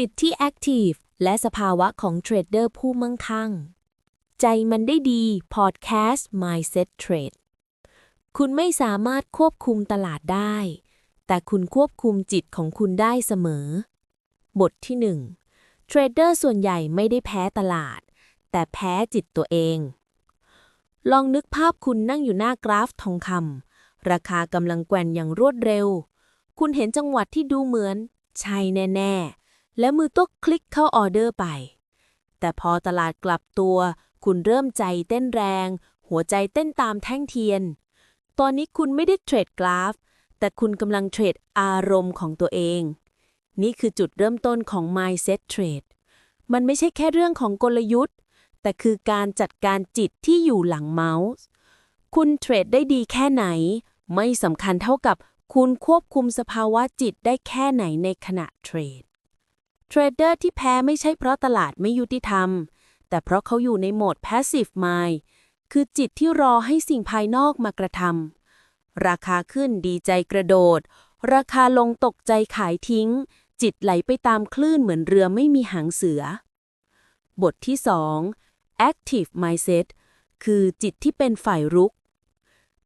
จิตที่แอคทีฟและสภาวะของเทรดเดอร์ผู้มั่งคั่ง ใจมันได้ดีพอดแคสต์ Mindset Trade คุณไม่สามารถควบคุมตลาดได้ แต่คุณควบคุมจิตของคุณได้เสมอ บทที่ 1 เทรดเดอร์ส่วนใหญ่ไม่ได้แพ้ตลาด แต่แพ้จิตตัวเอง ลองนึกภาพคุณนั่งอยู่หน้ากราฟทองคำราคากำลังแกว่งอย่างรวดเร็ว คุณเห็นจังหวัดที่ดูเหมือน ใช่แน่ ๆ และมือตัวคลิกเข้าออเดอร์ไป แต่พอตลาดกลับตัว คุณเริ่มใจเต้นแรง หัวใจเต้นตามแท่งเทียน ตอนนี้คุณไม่ได้เทรดกราฟ แต่คุณกำลังเทรดอารมณ์ของตัวเอง นี่คือจุดเริ่มต้นของ mindset trade มันไม่ใช่แค่เรื่องของกลยุทธ์ แต่คือการจัดการจิตที่อยู่หลังเมาส์ คุณเทรดได้ดีแค่ไหน ไม่สำคัญเท่ากับคุณควบคุมสภาวะจิตได้แค่ไหนในขณะเทรด เทรดเดอร์ที่แพ้ไม่ใช่เพราะตลาดไม่ยุติธรรม แต่เพราะเขาอยู่ในโหมด passive mind คือจิตที่รอให้สิ่งภายนอกมากระทำ ราคาขึ้นดีใจกระโดด ราคาลงตกใจขายทิ้ง จิตไหลไปตามคลื่นเหมือนเรือไม่มีหางเสือ บทที่ 2 active mindset คือจิตที่เป็นฝ่ายรุก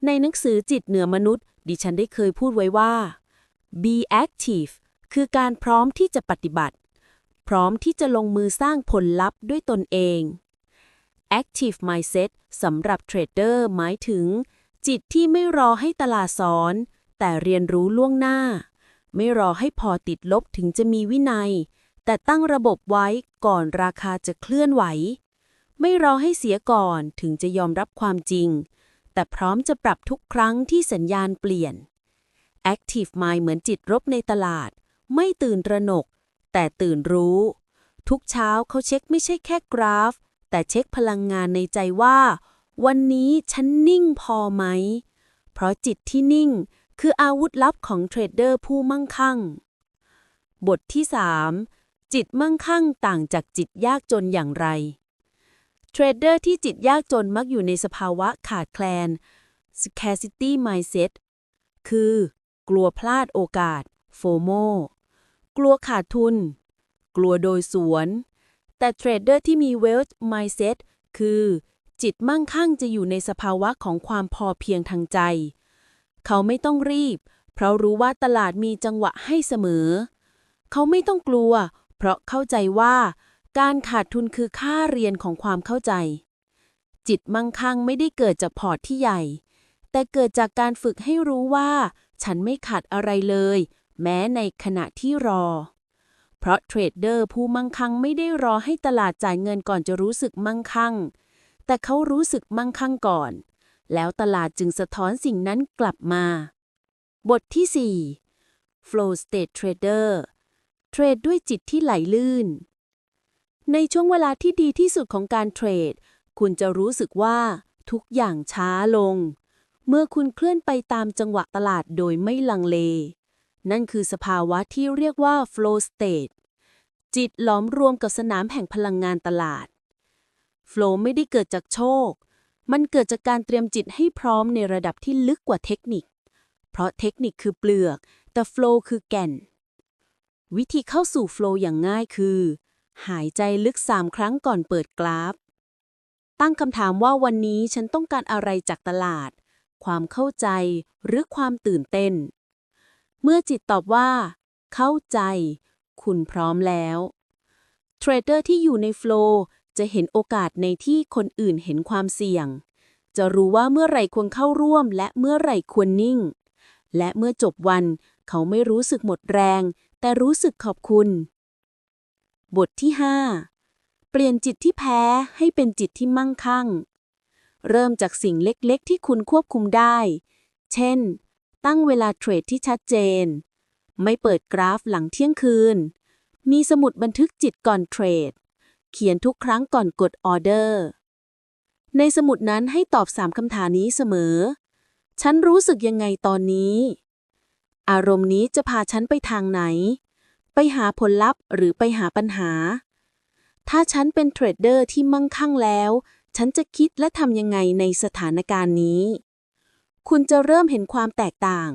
ในหนังสือจิตเหนือมนุษย์ ดิฉันได้เคยพูดไว้ว่า be active คือการพร้อมที่จะปฏิบัติ พร้อมที่จะลงมือสร้างผลลัพธ์ด้วยตนเอง active mindset สำหรับเทรดเดอร์หมายถึง จิตที่ไม่รอให้ตลาดสอน แต่เรียนรู้ล่วงหน้า ไม่รอให้พอติดลบถึงจะมีวินัย แต่ตั้งระบบไว้ก่อนราคาจะเคลื่อนไหว ไม่รอให้เสียก่อนถึงจะยอมรับความจริง แต่พร้อมจะปรับทุกครั้งที่สัญญาณเปลี่ยน Active Mind เหมือนจิตรบในตลาด ไม่ตื่นระหนก แต่ตื่นรู้ ทุกเช้าเขาเช็คไม่ใช่แค่กราฟ แต่เช็คพลังงานในใจว่า วันนี้ฉันนิ่งพอไหม เพราะจิตที่นิ่งคืออาวุธลับของเทรดเดอร์ผู้มั่งคั่ง บทที่ 3 จิตมั่งคั่งต่างจากจิตยากจนอย่างไร เทรดเดอร์ที่จิตยากจนมักอยู่ในสภาวะขาดแคลน scarcity mindset คือ กลัวพลาดโอกาส FOMO กลัวขาดทุน กลัวโดยสวน แต่เทรดเดอร์ที่มี wealth mindset คือ จิตมั่งคั่งจะอยู่ในสภาวะของความพอเพียงทางใจ เขาไม่ต้องรีบ เพราะรู้ว่าตลาดมีจังหวะให้เสมอ เขาไม่ต้องกลัว เพราะเข้าใจว่า การขาดทุนคือค่าเรียนของความเข้าใจ จิตมั่งคั่งไม่ได้เกิดจากพอร์ตที่ใหญ่ แต่เกิดจากการฝึกให้รู้ว่า ฉันไม่ขาดอะไรเลย แม้ในขณะที่รอ เพราะเทรดเดอร์ผู้มั่งคั่งไม่ได้รอให้ตลาดจ่ายเงินก่อนจะรู้สึกมั่งคั่ง แต่เขารู้สึกมั่งคั่งก่อน แล้วตลาดจึงสะท้อนสิ่งนั้นกลับมา บทที่ 4 Flow State Trader เทรดด้วยจิตที่ไหลลื่น ในช่วงเวลาที่ดีที่สุดของการเทรด คุณจะรู้สึกว่าทุกอย่างช้าลง เมื่อคุณเคลื่อนไปตามจังหวะตลาดโดยไม่ลังเล นั่นคือสภาวะที่เรียกว่า flow state จิตหลอมรวมกับสนามแห่งพลังงานตลาด flow ไม่ได้เกิดจากโชค มันเกิดจากการเตรียมจิตให้พร้อมในระดับที่ลึกกว่าเทคนิค เพราะเทคนิคคือเปลือก แต่ flow คือแก่น วิธีเข้าสู่ flow อย่างง่ายคือ หายใจลึกสามครั้งก่อนเปิดกราฟ ตั้งคำถามว่าวันนี้ฉันต้องการอะไรจากตลาด ความเข้าใจหรือความตื่นเต้น เมื่อจิตตอบว่า เข้าใจ คุณพร้อมแล้วเทรดเดอร์ที่อยู่ในโฟล์จะเห็นโอกาสในที่คนอื่นเห็นความเสี่ยง จะรู้ว่าเมื่อไหร่ควรเข้าร่วม และเมื่อไหร่ควรนิ่ง และเมื่อจบวันเขาไม่รู้สึกหมดแรง แต่รู้สึกขอบคุณ บทที่ 5 เปลี่ยนจิตที่แพ้ให้เป็นจิตที่มั่งคั่ง เริ่มจากสิ่งเล็กๆ ที่คุณควบคุมได้ เช่น ตั้งเวลาเทรดที่ชัดเจน ไม่เปิดกราฟหลังเที่ยงคืน มีสมุดบันทึกจิตก่อนเทรด เขียนทุกครั้งก่อนกดออเดอร์ ในสมุดนั้นให้ตอบสามคำถามนี้เสมอ ฉันรู้สึกยังไงตอนนี้ อารมณ์นี้จะพาฉันไปทางไหน ไปหาผลลัพธ์หรือไปหาปัญหา ถ้าฉันเป็นเทรดเดอร์ที่มั่งคั่งแล้ว ฉันจะคิดและทำยังไงในสถานการณ์นี้ คุณจะเริ่มเห็นความแตกต่าง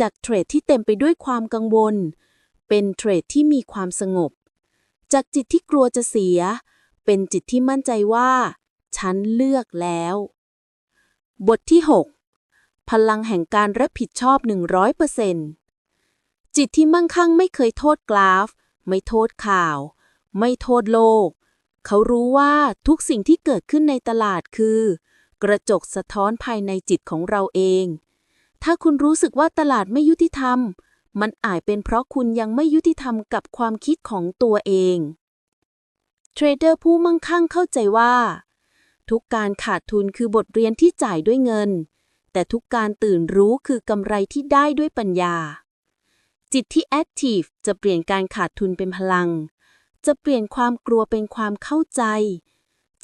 จากเทรดที่เต็มไปด้วยความกังวล เป็นเทรดที่มีความสงบ จากจิตที่กลัวจะเสีย เป็นจิตที่มั่นใจว่า ฉันเลือกแล้ว บทที่ 6 พลังแห่งการรับผิดชอบ 100%จิตที่มั่งคั่งไม่เคยโทษกราฟ ไม่โทษข่าว ไม่โทษโลก เขารู้ว่าทุกสิ่งที่เกิดขึ้นในตลาดคือ กระจกสะท้อนภายในจิตของเราเอง ถ้าคุณรู้สึกว่าตลาดไม่ยุติธรรม มันอาจเป็นเพราะคุณยังไม่ยุติธรรมกับความคิดของตัวเอง เทรดเดอร์ผู้มั่งคั่งเข้าใจว่า ทุกการขาดทุนคือบทเรียนที่จ่ายด้วยเงิน แต่ทุกการตื่นรู้คือกำไรที่ได้ด้วยปัญญา จิตที่แอคทีฟจะเปลี่ยนการขาดทุนเป็นพลัง จะเปลี่ยนความกลัวเป็นความเข้าใจ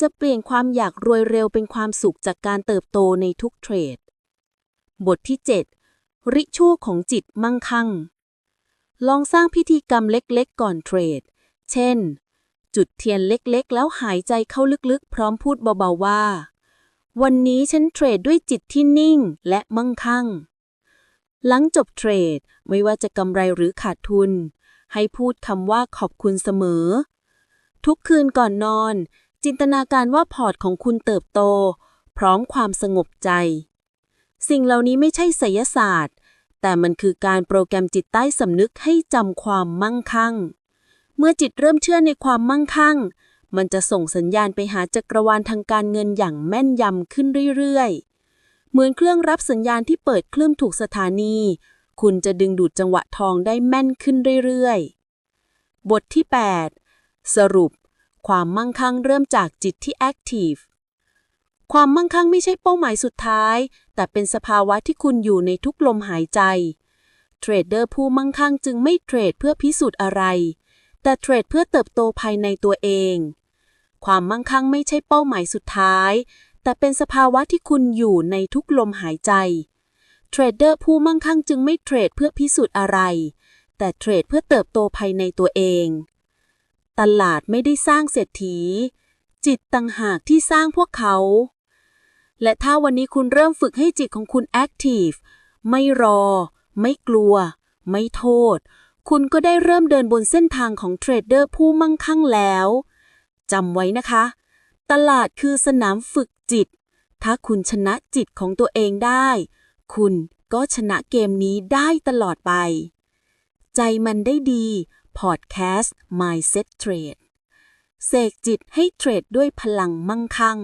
จะเปลี่ยนความอยากรวยเร็วเป็นความสุขจากการเติบโตในทุกเทรด บทที่ 7 ริชั่วของจิตมั่งคั่ง ลองสร้างพิธีกรรมเล็กๆ ก่อนเทรด เช่น จุดเทียนเล็กๆ แล้วหายใจเข้าลึกๆ พร้อมพูดเบาๆว่า วันนี้ฉันเทรดด้วยจิตที่นิ่งและมั่งคั่ง หลังจบเทรดไม่ว่าจะกำไรหรือขาดทุน ให้พูดคำว่าขอบคุณเสมอ ทุกคืนก่อนนอน จินตนาการว่าพอร์ตของคุณเติบโต พร้อมความสงบใจ สิ่งเหล่านี้ไม่ใช่ไสยศาสตร์ แต่มันคือการโปรแกรมจิตใต้สำนึกให้จำความมั่งคั่ง เมื่อจิตเริ่มเชื่อในความมั่งคั่ง มันจะส่งสัญญาณไปหาจักรวาลทางการเงินอย่างแม่นยำขึ้นเรื่อยๆ เหมือนเครื่องรับสัญญาณที่เปิดคลื่นถูกสถานี คุณจะดึงดูดจังหวะทองได้แม่นขึ้นเรื่อยๆ บทที่ 8 สรุป ความมั่งคั่งเริ่มจากจิตที่แอคทีฟ ความมั่งคั่งไม่ใช่เป้าหมายสุดท้าย แต่เป็นสภาวะที่คุณอยู่ในทุกลมหายใจ เทรดเดอร์ผู้มั่งคั่งจึงไม่เทรดเพื่อพิสูจน์อะไร แต่เทรดเพื่อเติบโตภายในตัวเอง ความมั่งคั่งไม่ใช่เป้าหมายสุดท้าย แต่เป็นสภาวะที่คุณอยู่ในทุกลมหายใจ เทรดเดอร์ผู้มั่งคั่งจึงไม่เทรดเพื่อพิสูจน์อะไร แต่เทรดเพื่อเติบโตภายในตัวเอง ตลาดไม่ได้สร้างเศรษฐี จิตต่างหากที่สร้างพวกเขา และถ้าวันนี้คุณเริ่มฝึกให้จิตของคุณแอคทีฟไม่รอ ไม่กลัว ไม่โทษ คุณก็ได้เริ่มเดินบนเส้นทางของเทรดเดอร์ผู้มั่งคั่งแล้วจำไว้นะคะ ตลาดคือสนามฝึกจิต ถ้าคุณชนะจิตของตัวเองได้ คุณก็ชนะเกมนี้ได้ตลอดไป ใจมันได้ดี พอดแคสต์ Mindset Trade เสกจิตให้เทรดด้วยพลังมั่งคั่ง